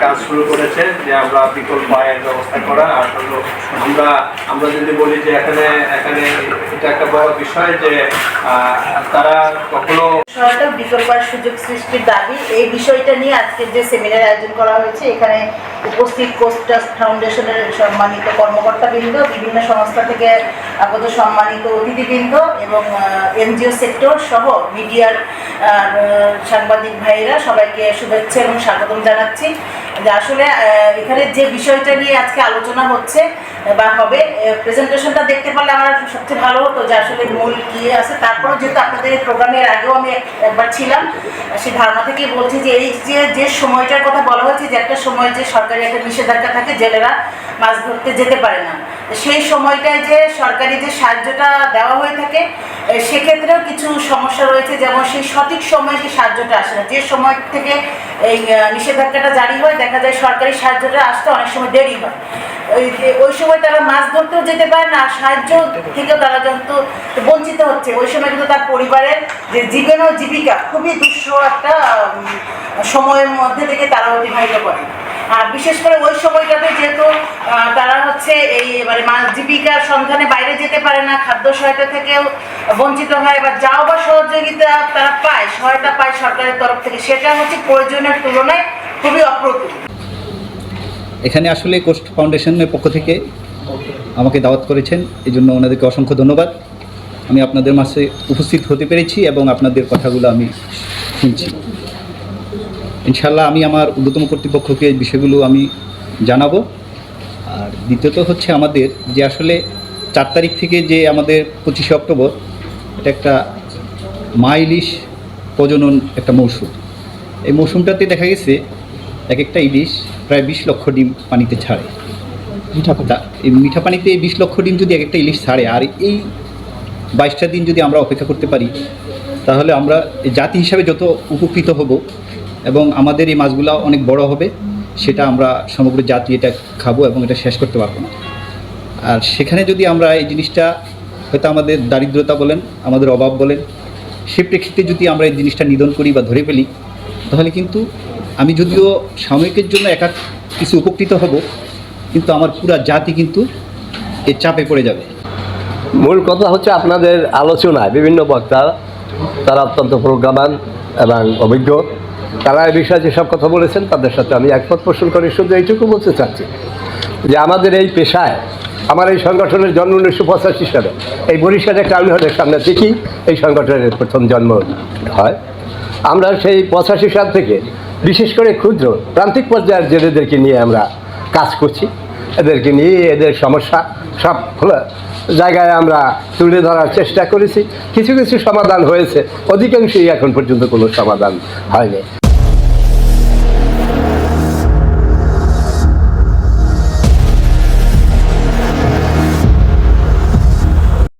কাজ শুরু করেছে যে আমরা বিকল্প আয়ের ব্যবস্থা করা। আসলে আমরা আমরা যদি বলি যে এখানে এখানে এটা একটা বড় বিষয় যে তারা কখনো সরকার বিকল্পার সুযোগ সৃষ্টির দাবি। এই বিষয়টা নিয়ে আজকের যে সেমিনার আয়োজন করা হয়েছে, এখানে উপস্থিত কোস্টাস ফাউন্ডেশনের সম্মানিত কর্মকর্তাবৃন্দ, বিভিন্ন সংস্থা থেকে আগত সম্মানিত অতিথিবৃন্দ এবং এনজিও সেক্টর সহ মিডিয়ার সাংবাদিক ভাইয়েরা সবাইকে শুভেচ্ছা এবং স্বাগতম জানাচ্ছি। যে আসলে এখানে যে বিষয়টা নিয়ে আজকে আলোচনা হচ্ছে বা হবে প্রেজেন্টেশনটা দেখতে পারলে আমার সবচেয়ে ভালো হতো যে আসলে মূল কি আছে। তারপর যেহেতু আপনাদের এই প্রোগ্রামের আগেও আমি একবার ছিলাম, সেই ধারণা থেকেই বলছি যে এই যে যে সময়টার কথা বলা হয়েছে যে একটা সময় যে সরকারি একটা নিষেধাজ্ঞা থাকে, জেলেরা মাছ ধরতে যেতে পারে না। সেই সময়টায় যে সরকারি যে সাহায্যটা দেওয়া হয়ে থাকে সেক্ষেত্রেও কিছু সমস্যা রয়েছে। যেমন সেই সঠিক সময়ে সেই সাহায্যটা আসে না। যে সময় থেকে এই নিষেধাজ্ঞাটা জারি হয় দেখা যায় সরকারি সাহায্যটা আসতে অনেক সময় দেরি হয়। ওই ওই সময় তারা মাছ ধরতেও যেতে পারে না সাহায্য থেকেও তারা কিন্তু বঞ্চিত হচ্ছে, ওই সময় কিন্তু তার পরিবারের যে জীবন ও জীবিকা খুবই দুঃসহ একটা সময়ের মধ্যে থেকে তারা অতিবাহিত করে। আর বিশেষ করে ওই সময়টাতে যেহেতু তারা হচ্ছে এই মানে জীবিকার সন্ধানে বাইরে যেতে পারে না, খাদ্য সহায়তা থেকেও বঞ্চিত হয়, বা যাও বা সহযোগিতা তারা পায়, সহায়তা পায় সরকারের তরফ থেকে, সেটা হচ্ছে প্রয়োজনের তুলনায় খুবই এখানে আসলে কোস্ট ফাউন্ডেশনের পক্ষ থেকে আমাকে দাওয়াত করেছেন, এই জন্য ওনাদেরকে অসংখ্য ধন্যবাদ। আমি আপনাদের মাঝে উপস্থিত হতে পেরেছি এবং আপনাদের কথাগুলো আমি শুনছি। ইনশাল্লাহ আমি আমার ঊর্ধ্বতম কর্তৃপক্ষকে বিষয়গুলো আমি জানাব। আর দ্বিতীয়ত হচ্ছে আমাদের যে আসলে চার তারিখ থেকে যে আমাদের পঁচিশে অক্টোবর, এটা একটা মা ইলিশ প্রজনন একটা মৌসুম। এই মৌসুমটাতে দেখা গেছে এক একটা ইলিশ প্রায় বিশ লক্ষ ডিম পানিতে ছাড়ে। তা এই মিঠা পানিতে বিশ লক্ষ ডিম যদি এক একটা ইলিশ ছাড়ে আর এই বাইশটা দিন যদি আমরা অপেক্ষা করতে পারি তাহলে আমরা জাতি হিসাবে যত উপকৃত হব এবং আমাদের এই মাছগুলো অনেক বড় হবে সেটা আমরা সমগ্র জাতি এটা খাব এবং এটা শেষ করতে পারব না। আর সেখানে যদি আমরা এই জিনিসটা হয়তো আমাদের দারিদ্রতা বলেন আমাদের অভাব বলেন সে প্রেক্ষিতে যদি আমরা এই জিনিসটা নিধন করি বা ধরে ফেলি তাহলে কিন্তু আমি যদিও সাময়িকের জন্য একা কিছু উপকৃত হব, কিন্তু আমার পুরা জাতি কিন্তু এর চাপে পড়ে যাবে। মূল কথা হচ্ছে আপনাদের আলোচনায় বিভিন্ন বক্তা, তারা অত্যন্ত প্রজ্ঞাবান এবং অভিজ্ঞ। তারা এই বিষয়ে যেসব কথা বলেছেন, তাদের সাথে আমি একমত পোষণ করে, শুধু এইটুকু বলতে চাচ্ছি যে আমাদের এই পেশায়, আমার এই সংগঠনের জন্ম উনিশশো পঁচাশি সালে। এই বরিশালের টাউন হলের সামনে থেকেই এই সংগঠনের প্রথম জন্ম হয়। আমরা সেই পঁচাশি সাল থেকে বিশেষ করে ক্ষুদ্র প্রান্তিক পর্যায়ের জেলেদেরকে নিয়ে আমরা কাজ করছি। এদেরকে নিয়ে এদের সমস্যা সব জায়গায় আমরা তুলে ধরার চেষ্টা করেছি। কিছু কিছু সমাধান হয়েছে। অধিকাংশই এখন পর্যন্ত কোনো সমাধান হয়নি।